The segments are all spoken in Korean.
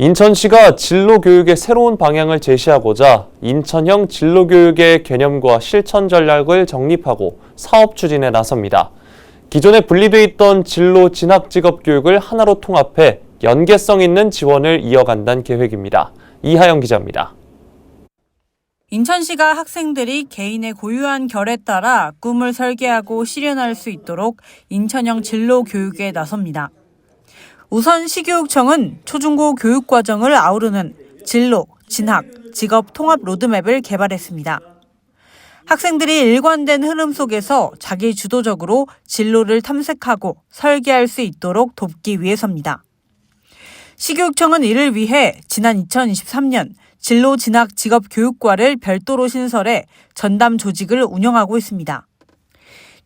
인천시가 진로교육의 새로운 방향을 제시하고자 인천형 진로교육의 개념과 실천 전략을 정립하고 사업 추진에 나섭니다. 기존에 분리돼 있던 진로 진학 직업 교육을 하나로 통합해 연계성 있는 지원을 이어간다는 계획입니다. 이하영 기자입니다. 인천시가 학생들이 개인의 고유한 결에 따라 꿈을 설계하고 실현할 수 있도록 인천형 진로 교육에 나섭니다. 우선 시교육청은 초중고 교육 과정을 아우르는 진로, 진학, 직업 통합 로드맵을 개발했습니다. 학생들이 일관된 흐름 속에서 자기 주도적으로 진로를 탐색하고 설계할 수 있도록 돕기 위해서입니다. 시교육청은 이를 위해 지난 2023년 진로 진학 직업 교육과를 별도로 신설해 전담 조직을 운영하고 있습니다.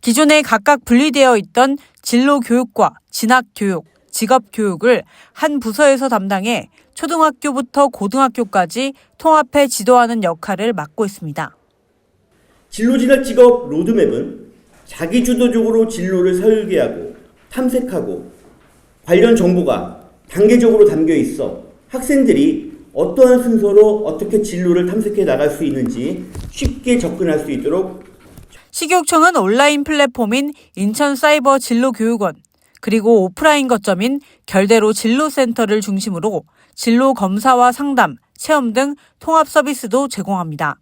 기존에 각각 분리되어 있던 진로 교육과 진학 교육, 직업 교육을 한 부서에서 담당해 초등학교부터 고등학교까지 통합해 지도하는 역할을 맡고 있습니다. 진로진학 직업 로드맵은 자기 주도적으로 진로를 설계하고 탐색하고 관련 정보가 단계적으로 담겨 있어 학생들이 어떠한 순서로 어떻게 진로를 탐색해 나갈 수 있는지 쉽게 접근할 수 있도록 식육청은 온라인 플랫폼인 인천사이버 진로교육원 그리고 오프라인 거점인 결대로 진로센터를 중심으로 진로 검사와 상담, 체험 등 통합 서비스도 제공합니다.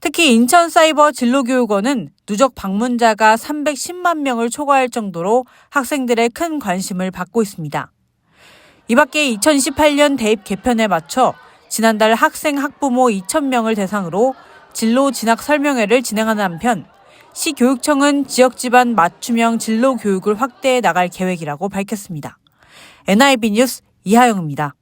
특히 인천사이버 진로교육원은 누적 방문자가 310만 명을 초과할 정도로 학생들의 큰 관심을 받고 있습니다. 이 밖에 2018년 대입 개편에 맞춰 지난달 학생 학부모 2,000명을 대상으로 진로 진학 설명회를 진행하는 한편 시 교육청은 지역 기반 맞춤형 진로 교육을 확대해 나갈 계획이라고 밝혔습니다. NIB 뉴스 이하영입니다.